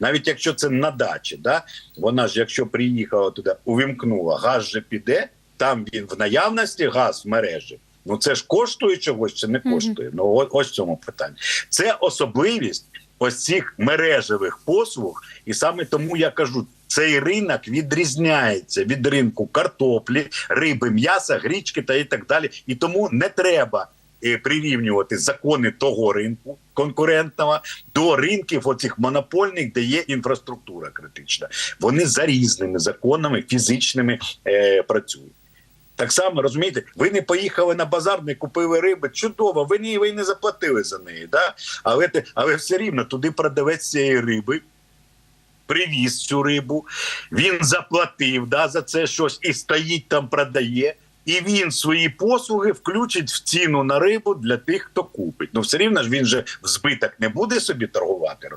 навіть якщо це на дачі, да вона ж, якщо приїхала туди, увімкнула, газ же піде. Там він в наявності газ в мережі. Ну це ж коштує чогось чи не коштує? Ну о- ось цьому питанні. Це особливість ось цих мережевих послуг, і саме тому я кажу. Цей ринок відрізняється від ринку картоплі, риби, м'яса, грічки та і так далі. І тому не треба прирівнювати закони того ринку конкурентного до ринків оцих монопольних, де є інфраструктура критична. Вони за різними законами фізичними е, працюють. Так само розумієте, ви не поїхали на базар, не купили риби. Чудово, ви не, ви не заплатили за неї. Да? Але, але все рівно туди продавець цієї риби. Привіз цю рибу, він заплатив да, за це щось і стоїть там, продає. І він свої послуги включить в ціну на рибу для тих, хто купить. Ну все рівно ж він же в збиток не буде собі торгувати.